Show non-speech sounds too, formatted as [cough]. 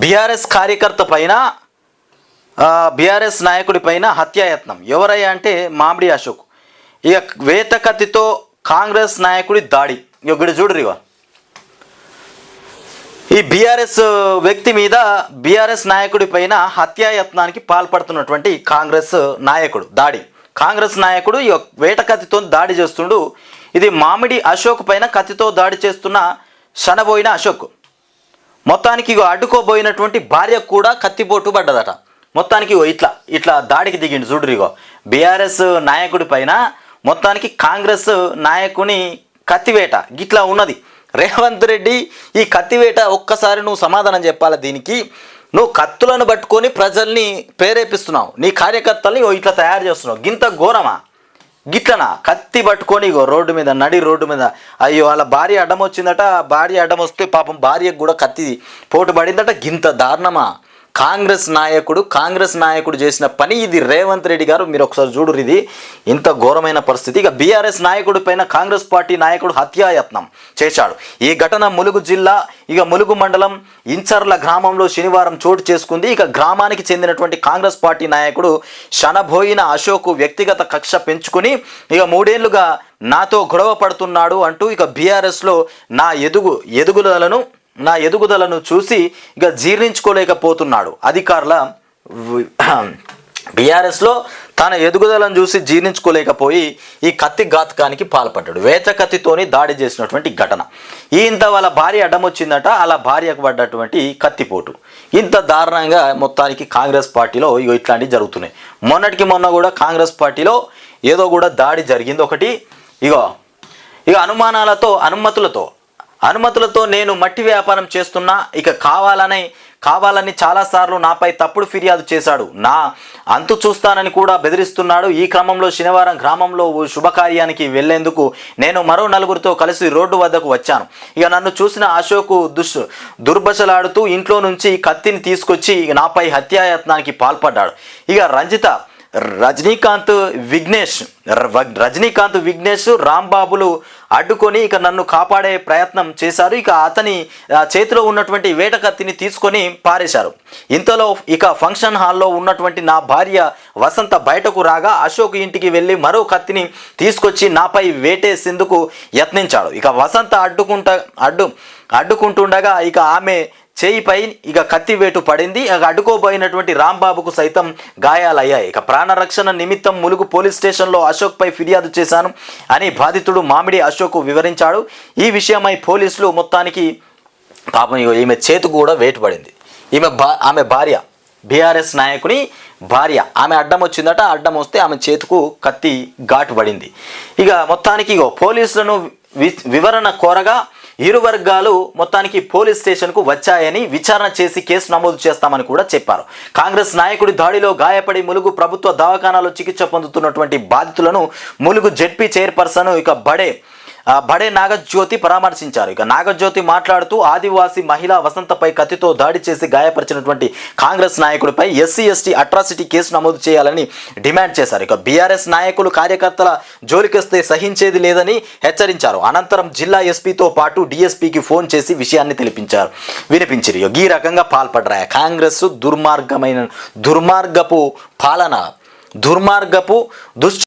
BRS కార్యకర్త పైన BRS నాయకుడి పైన హత్యాయత్నం. ఎవరయ్యా అంటే మామిడి అశోక్. ఇక వేతకత్తితో కాంగ్రెస్ నాయకుడి దాడి. ఇక్కడ చూడరు ఇక ఈ బీఆర్ఎస్ వ్యక్తి మీద బీఆర్ఎస్ నాయకుడి పైన హత్యాయత్నానికి పాల్పడుతున్నటువంటి కాంగ్రెస్ నాయకుడు దాడి. కాంగ్రెస్ నాయకుడు ఈ వేట కత్తితో దాడి చేస్తుండు. ఇది మామిడి అశోక్ పైన కత్తితో దాడి చేస్తున్న శనబోయిన అశోక్. మొత్తానికి ఇగో అడ్డుకోబోయినటువంటి భార్య కూడా కత్తిపోటు పడ్డదట. మొత్తానికి ఇగో ఇట్లా ఇట్లా దాడికి దిగిండు చూడు ఇగో. బీఆర్ఎస్ నాయకుడి పైన మొత్తానికి కాంగ్రెస్ నాయకుని కత్తివేట గిట్లా ఉన్నది. రేవంత్ రెడ్డి ఈ కత్తివేట ఒక్కసారి నువ్వు సమాధానం చెప్పాలి దీనికి? నువ్వు కత్తులను పట్టుకొని ప్రజల్ని ప్రేరేపిస్తున్నావు. నీ కార్యకర్తల్ని ఇట్లా తయారు చేస్తున్నావు. గింత ఘోరమా? గిట్లనా? కత్తి పట్టుకొని ఇగో రోడ్డు మీద నడి రోడ్డు మీద. అయ్యో వాళ్ళ భార్య అడ్డం వచ్చిందట భార్య అడ్డం వస్తే పాపం భార్యకు కూడా కత్తి పోటు పడిందట గింత దారుణమా? కాంగ్రెస్ నాయకుడు కాంగ్రెస్ నాయకుడు చేసిన పని ఇది. రేవంత్ రెడ్డి గారు మీరు ఒకసారి చూడరు ఇది. ఇంత ఘోరమైన పరిస్థితి. ఇక బీఆర్ఎస్ నాయకుడి పైన కాంగ్రెస్ పార్టీ నాయకుడు హత్యాయత్నం చేశాడు. ఈ ఘటన ములుగు జిల్లా ఇక ములుగు మండలం ఇంచర్ల గ్రామంలో శనివారం చోటు చేసుకుంది. ఇక గ్రామానికి చెందినటువంటి కాంగ్రెస్ పార్టీ నాయకుడు శనబోయిన అశోక్ వ్యక్తిగత కక్ష పెంచుకుని ఇక మూడేళ్ళుగా నాతో గొడవ పడుతున్నాడు అంటూ ఇక బీఆర్ఎస్లో నా ఎదుగు ఎదుగుదలను నా ఎదుగుదలను చూసి ఇక జీర్ణించుకోలేకపోతున్నాడు. అధికారుల [clears throat] బీఆర్ఎస్లో తన ఎదుగుదలను చూసి జీర్ణించుకోలేకపోయి ఈ కత్తి ఘాతకానికి పాల్పడ్డాడు. వేచ కత్తితోని దాడి చేసినటువంటి ఘటన. ఇంత వాళ్ళ భార్య అడ్డమొచ్చిందట అలా భార్యకు పడ్డటువంటి కత్తిపోటు. ఇంత దారుణంగా మొత్తానికి కాంగ్రెస్ పార్టీలో ఇగో ఇట్లాంటివి జరుగుతున్నాయి. మొన్నటికి మొన్న కూడా కాంగ్రెస్ పార్టీలో ఏదో కూడా దాడి జరిగింది ఒకటి. ఇగో ఇక అనుమానాలతో అనుమతులతో అనుమతులతో నేను మట్టి వ్యాపారం చేస్తున్నా ఇక కావాలని కావాలని చాలాసార్లు నాపై తప్పుడు ఫిర్యాదు చేశాడు. నా అంతు చూస్తానని కూడా బెదిరిస్తున్నాడు. ఈ క్రమంలో శనివారం గ్రామంలో ఓ శుభకార్యానికి వెళ్ళేందుకు నేను మరో నలుగురితో కలిసి రోడ్డు వద్దకు వచ్చాను. ఇక నన్ను చూసిన అశోక్ దుష్ దుర్భశలాడుతూ ఇంట్లో నుంచి కత్తిని తీసుకొచ్చి ఇక నాపై హత్యాయత్నానికి పాల్పడ్డాడు. ఇక రంజిత రజనీకాంత్ విఘ్నేష్ రజనీకాంత్ విఘ్నేష్ రాంబాబులు అడ్డుకొని ఇక నన్ను కాపాడే ప్రయత్నం చేశారు. ఇక అతని చేతిలో ఉన్నటువంటి వేట కత్తిని తీసుకొని పారేశారు. ఇంతలో ఇక ఫంక్షన్ హాల్లో ఉన్నటువంటి నా భార్య వసంత బయటకు రాగా అశోక్ ఇంటికి వెళ్ళి మరో కత్తిని తీసుకొచ్చి నాపై వేటేసేందుకు యత్నించాడు. ఇక వసంత అడ్డుకుంట అడ్డు అడ్డుకుంటుండగా ఇక ఆమె చేయిపై ఇక కత్తి వేటు పడింది. ఇక అడ్డుకోబోయినటువంటి రాంబాబుకు సైతం గాయాలయ్యాయి. ఇక ప్రాణరక్షణ నిమిత్తం ములుగు పోలీస్ స్టేషన్లో అశోక్పై ఫిర్యాదు చేశాను అని బాధితుడు మామిడి అశోక్ వివరించాడు. ఈ విషయమై పోలీసులు మొత్తానికి పాపం ఈమె చేతికి కూడా వేటు పడింది. ఈమె భా ఆమె భార్య బీఆర్ఎస్ నాయకుని భార్య. ఆమె అడ్డం వచ్చిందట అడ్డం వస్తే ఆమె చేతుకు కత్తి ఘాటు పడింది. ఇక మొత్తానికి ఇగో పోలీసులను వి- వివరణ కోరగా ఇరు వర్గాలు మొత్తానికి పోలీస్ స్టేషన్కు వచ్చాయని విచారణ చేసి కేసు నమోదు చేస్తామని కూడా చెప్పారు. కాంగ్రెస్ నాయకుడి దాడిలో గాయపడి ములుగు ప్రభుత్వ దవాఖానాలో చికిత్స పొందుతున్నటువంటి బాధితులను ములుగు జెడ్పీ చైర్పర్సన్ ఇక బడే బడే నాగజ్యోతి పరామర్శించారు. ఇక నాగజ్యోతి మాట్లాడుతూ ఆదివాసీ మహిళా వసంతపై కత్తితో దాడి చేసి గాయపరిచినటువంటి కాంగ్రెస్ నాయకుడిపై ఎస్సీ ఎస్టీ అట్రాసిటీ కేసు నమోదు చేయాలని డిమాండ్ చేశారు. ఇక బీఆర్ఎస్ నాయకులు కార్యకర్తల జోలికొస్తే సహించేది లేదని హెచ్చరించారు. అనంతరం జిల్లా ఎస్పీతో పాటు డిఎస్పీకి ఫోన్ చేసి విషయాన్ని తెలిపించారు. వినిపించారు. ఈ రకంగా పాల్పడ్డాయి. కాంగ్రెస్ దుర్మార్గమైన దుర్మార్గపు పాలన దుర్మార్గపు దుష్